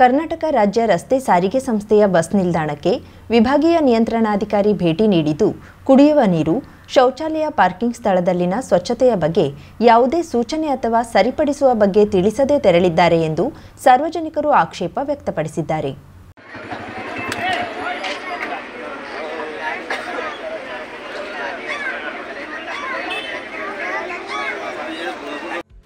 ಕರ್ನಾಟಕ ರಾಜ್ಯ ರಸ್ತೆ ಸಾರಿಗೆ ಸಂಸ್ಥೆಯ ಬಸ್ ನಿಲ್ದಾಣಕ್ಕೆ ವಿಭಾಗೀಯ ನಿಯಂತ್ರಣಾಧಿಕಾರಿ ಭೇಟಿ ನೀಡಿದ್ದು, ಕುಡಿಯುವ ನೀರು, ಶೌಚಾಲಯ, ಪಾರ್ಕಿಂಗ್ ಸ್ಥಳದಲ್ಲಿನ ಸ್ವಚ್ಛತೆಯ ಬಗ್ಗೆ ಯಾವುದೇ ಸೂಚನೆ ಅಥವಾ ಸರಿಪಡಿಸುವ ಬಗ್ಗೆ ತಿಳಿಸದೇ ತೆರಳಿದ್ದಾರೆ ಎಂದು ಸಾರ್ವಜನಿಕರು ಆಕ್ಷೇಪ ವ್ಯಕ್ತಪಡಿಸಿದ್ದಾರೆ.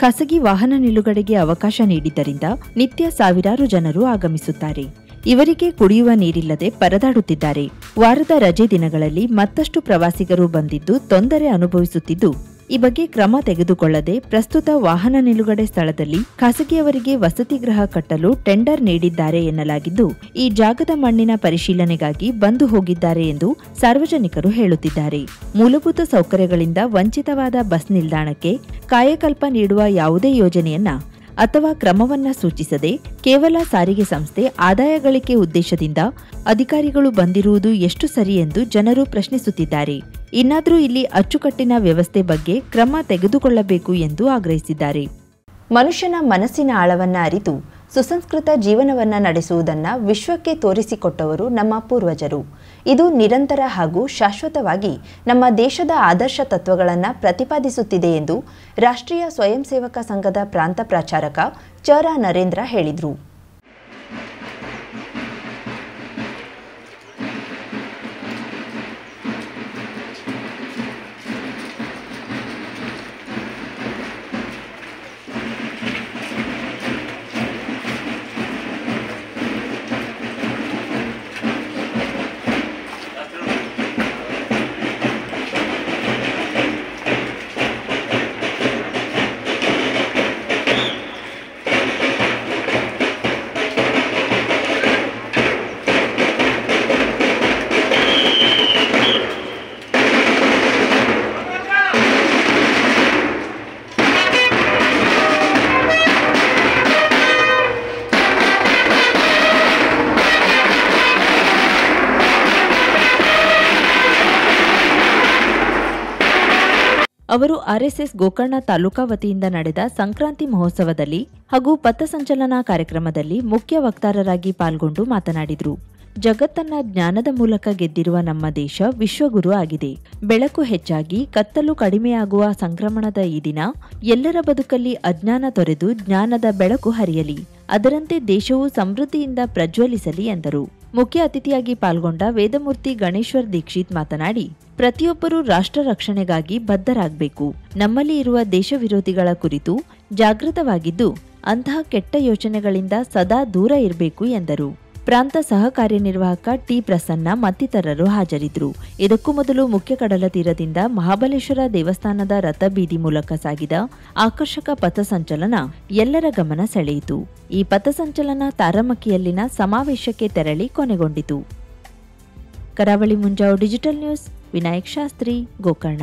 ಖಾಸಗಿ ವಾಹನ ನಿಲುಗಡೆಗೆ ಅವಕಾಶ ನೀಡಿದ್ದರಿಂದ ನಿತ್ಯ ಸಾವಿರಾರು ಜನರು ಆಗಮಿಸುತ್ತಾರೆ. ಇವರಿಗೆ ಕುಡಿಯುವ ನೀರಿಲ್ಲದೆ ಪರದಾಡುತ್ತಿದ್ದಾರೆ. ವಾರದ ರಜೆ ದಿನಗಳಲ್ಲಿ ಮತ್ತಷ್ಟು ಪ್ರವಾಸಿಗರು ಬಂದಿದ್ದು ತೊಂದರೆ ಅನುಭವಿಸುತ್ತಿದ್ದು ಈ ಬಗ್ಗೆ ಕ್ರಮ ತೆಗೆದುಕೊಳ್ಳದೆ ಪ್ರಸ್ತುತ ವಾಹನ ನಿಲುಗಡೆ ಸ್ಥಳದಲ್ಲಿ ಖಾಸಗಿಯವರಿಗೆ ವಸತಿ ಗೃಹ ಕಟ್ಟಲು ಟೆಂಡರ್ ನೀಡಿದ್ದಾರೆ ಎನ್ನಲಾಗಿದ್ದು, ಈ ಜಾಗದ ಮಣ್ಣಿನ ಪರಿಶೀಲನೆಗಾಗಿ ಬಂದು ಹೋಗಿದ್ದಾರೆ ಎಂದು ಸಾರ್ವಜನಿಕರು ಹೇಳುತ್ತಿದ್ದಾರೆ. ಮೂಲಭೂತ ಸೌಕರ್ಯಗಳಿಂದ ವಂಚಿತವಾದ ಬಸ್ ನಿಲ್ದಾಣಕ್ಕೆ ಕಾಯಕಲ್ಪ ನೀಡುವ ಯಾವುದೇ ಯೋಜನೆಯನ್ನ ಅಥವಾ ಕ್ರಮವನ್ನ ಸೂಚಿಸದೆ ಕೇವಲ ಸಾರಿಗೆ ಸಂಸ್ಥೆ ಆದಾಯ ಗಳಿಕೆ ಉದ್ದೇಶದಿಂದ ಅಧಿಕಾರಿಗಳು ಬಂದಿರುವುದು ಎಷ್ಟು ಸರಿ ಎಂದು ಜನರು ಪ್ರಶ್ನಿಸುತ್ತಿದ್ದಾರೆ. ಇನ್ನಾದರೂ ಇಲ್ಲಿ ಅಚ್ಚುಕಟ್ಟಿನ ವ್ಯವಸ್ಥೆ ಬಗ್ಗೆ ಕ್ರಮ ತೆಗೆದುಕೊಳ್ಳಬೇಕು ಎಂದು ಆಗ್ರಹಿಸಿದ್ದಾರೆ. ಮನುಷ್ಯನ ಮನಸ್ಸಿನ ಆಳವನ್ನ ಅರಿತು ಸುಸಂಸ್ಕೃತ ಜೀವನವನ್ನ ನಡೆಸುವುದನ್ನ ವಿಶ್ವಕ್ಕೆ ತೋರಿಸಿಕೊಟ್ಟವರು ನಮ್ಮ ಪೂರ್ವಜರು. ಇದು ನಿರಂತರ ಹಾಗೂ ಶಾಶ್ವತವಾಗಿ ನಮ್ಮ ದೇಶದ ಆದರ್ಶ ತತ್ವಗಳನ್ನು ಪ್ರತಿಪಾದಿಸುತ್ತಿದೆ ಎಂದು ರಾಷ್ಟ್ರೀಯ ಸ್ವಯಂ ಸೇವಕ ಸಂಘದ ಪ್ರಾಂತ ಪ್ರಾಚಾರಕ ಚರ ನರೇಂದ್ರ ಹೇಳಿದರು. ಅವರು ಆರ್ಎಸ್ಎಸ್ ಗೋಕರ್ಣ ತಾಲೂಕಾ ವತಿಯಿಂದ ನಡೆದ ಸಂಕ್ರಾಂತಿ ಮಹೋತ್ಸವದಲ್ಲಿ ಹಾಗೂ ಪಥಸಂಚಲನ ಕಾರ್ಯಕ್ರಮದಲ್ಲಿ ಮುಖ್ಯ ವಕ್ತಾರರಾಗಿ ಪಾಲ್ಗೊಂಡು ಮಾತನಾಡಿದರು. ಜಗತ್ತನ್ನ ಜ್ಞಾನದ ಮೂಲಕ ಗೆದ್ದಿರುವ ನಮ್ಮ ದೇಶ ವಿಶ್ವಗುರು ಆಗಿದೆ. ಬೆಳಕು ಹೆಚ್ಚಾಗಿ, ಕತ್ತಲು ಕಡಿಮೆಯಾಗುವ ಸಂಕ್ರಮಣದ ಈ ದಿನ ಎಲ್ಲರ ಬದುಕಲ್ಲಿ ಅಜ್ಞಾನ ತೊರೆದು ಜ್ಞಾನದ ಬೆಳಕು ಹರಿಯಲಿ. ಅದರಂತೆ ದೇಶವು ಸಮೃದ್ಧಿಯಿಂದ ಪ್ರಜ್ವಲಿಸಲಿ ಎಂದರು. ಮುಖ್ಯ ಅತಿಥಿಯಾಗಿ ಪಾಲ್ಗೊಂಡ ವೇದಮೂರ್ತಿ ಗಣೇಶ್ವರ್ ದೀಕ್ಷಿತ್ ಮಾತನಾಡಿ, ಪ್ರತಿಯೊಬ್ಬರೂ ರಾಷ್ಟ್ರ ರಕ್ಷಣೆಗಾಗಿ ಬದ್ಧರಾಗಬೇಕು. ನಮ್ಮಲ್ಲಿ ಇರುವ ದೇಶ ವಿರೋಧಿಗಳ ಕುರಿತು ಜಾಗೃತವಾಗಿದ್ದು, ಅಂತಹ ಕೆಟ್ಟ ಯೋಚನೆಗಳಿಂದ ಸದಾ ದೂರ ಇರಬೇಕು ಎಂದರು. ಪ್ರಾಂತ ಸಹ ಕಾರ್ಯನಿರ್ವಾಹಕ ಟಿ ಪ್ರಸನ್ನ ಮತ್ತಿತರರು ಹಾಜರಿದ್ದರು. ಇದಕ್ಕೂ ಮೊದಲು ಮುಖ್ಯ ಕಡಲ ತೀರದಿಂದ ಮಹಾಬಲೇಶ್ವರ ದೇವಸ್ಥಾನದ ರಥಬೀದಿ ಮೂಲಕ ಸಾಗಿದ ಆಕರ್ಷಕ ಪಥಸಂಚಲನ ಎಲ್ಲರ ಗಮನ ಸೆಳೆಯಿತು. ಈ ಪಥಸಂಚಲನ ತಾರಮಕ್ಕಿಯಲ್ಲಿನ ಸಮಾವೇಶಕ್ಕೆ ತೆರಳಿ ಕೊನೆಗೊಂಡಿತು. Karavali Munjavu digital news, Vinayak Shastri, Gokarna.